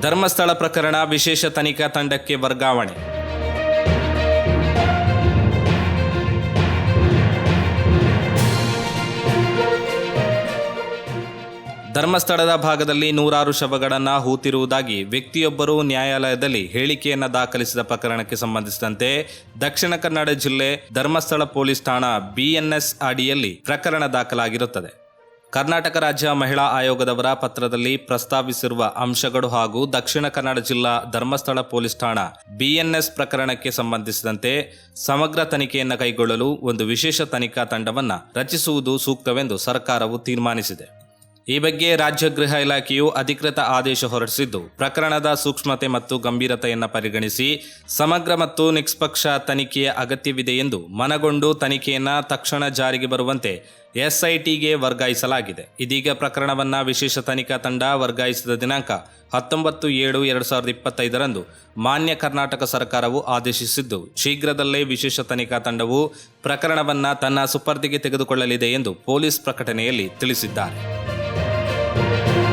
ಧರ್ಮಸ್ಥಳ ಪ್ರಕರಣ ವಿಶೇಷ ತನಿಖಾ ತಂಡಕ್ಕೆ ವರ್ಗಾವಣೆ. ಧರ್ಮಸ್ಥಳದ ಭಾಗದಲ್ಲಿ ನೂರಾರು ಶವಗಳನ್ನು ಹೂತಿರುವುದಾಗಿ ವ್ಯಕ್ತಿಯೊಬ್ಬರು ನ್ಯಾಯಾಲಯದಲ್ಲಿ ಹೇಳಿಕೆಯನ್ನು ದಾಖಲಿಸಿದ ಪ್ರಕರಣಕ್ಕೆ ಸಂಬಂಧಿಸಿದಂತೆ ದಕ್ಷಿಣ ಕನ್ನಡ ಜಿಲ್ಲೆ ಧರ್ಮಸ್ಥಳ ಪೊಲೀಸ್ ಠಾಣಾ ಬಿಎನ್ಎಸ್ ಅಡಿಯಲ್ಲಿ ಪ್ರಕರಣ ದಾಖಲಾಗಿರುತ್ತದೆ. ಕರ್ನಾಟಕ ರಾಜ್ಯ ಮಹಿಳಾ ಆಯೋಗದವರ ಪತ್ರದಲ್ಲಿ ಪ್ರಸ್ತಾವಿಸಿರುವ ಅಂಶಗಳು ಹಾಗೂ ದಕ್ಷಿಣ ಕನ್ನಡ ಜಿಲ್ಲಾ ಧರ್ಮಸ್ಥಳ ಪೊಲೀಸ್ ಠಾಣಾ ಬಿಎನ್ಎಸ್ ಪ್ರಕರಣಕ್ಕೆ ಸಂಬಂಧಿಸಿದಂತೆ ಸಮಗ್ರ ತನಿಖೆಯನ್ನು ಕೈಗೊಳ್ಳಲು ಒಂದು ವಿಶೇಷ ತನಿಖಾ ತಂಡವನ್ನು ರಚಿಸುವುದು ಸೂಕ್ತವೆಂದು ಸರ್ಕಾರವು ತೀರ್ಮಾನಿಸಿದೆ. ಈ ಬಗ್ಗೆ ರಾಜ್ಯ ಗೃಹ ಇಲಾಖೆಯು ಅಧಿಕೃತ ಆದೇಶ ಹೊರಡಿಸಿದ್ದು, ಪ್ರಕರಣದ ಸೂಕ್ಷ್ಮತೆ ಮತ್ತು ಗಂಭೀರತೆಯನ್ನು ಪರಿಗಣಿಸಿ ಸಮಗ್ರ ಮತ್ತು ನಿಷ್ಪಕ್ಷ ತನಿಖೆಯ ಅಗತ್ಯವಿದೆ ಎಂದು ಮನಗೊಂಡು ತನಿಖೆಯನ್ನು ತಕ್ಷಣ ಜಾರಿಗೆ ಬರುವಂತೆ ಎಸ್ಐಟಿಗೆ ವರ್ಗಾಯಿಸಲಾಗಿದೆ. ಇದೀಗ ಪ್ರಕರಣವನ್ನು ವಿಶೇಷ ತನಿಖಾ ತಂಡ ವರ್ಗಾಯಿಸಿದ ದಿನಾಂಕ ಹತ್ತೊಂಬತ್ತು ಏಳು ಎರಡು ಸಾವಿರದ ಇಪ್ಪತ್ತೈದರಂದು ಮಾನ್ಯ ಕರ್ನಾಟಕ ಸರ್ಕಾರವು ಆದೇಶಿಸಿದ್ದು, ಶೀಘ್ರದಲ್ಲೇ ವಿಶೇಷ ತನಿಖಾ ತಂಡವು ಪ್ರಕರಣವನ್ನು ತನ್ನ ಸುಪರ್ದಿಗೆ ತೆಗೆದುಕೊಳ್ಳಲಿದೆ ಎಂದು ಪೊಲೀಸ್ ಪ್ರಕಟಣೆಯಲ್ಲಿ ತಿಳಿಸಿದ್ದಾರೆ. Thank you.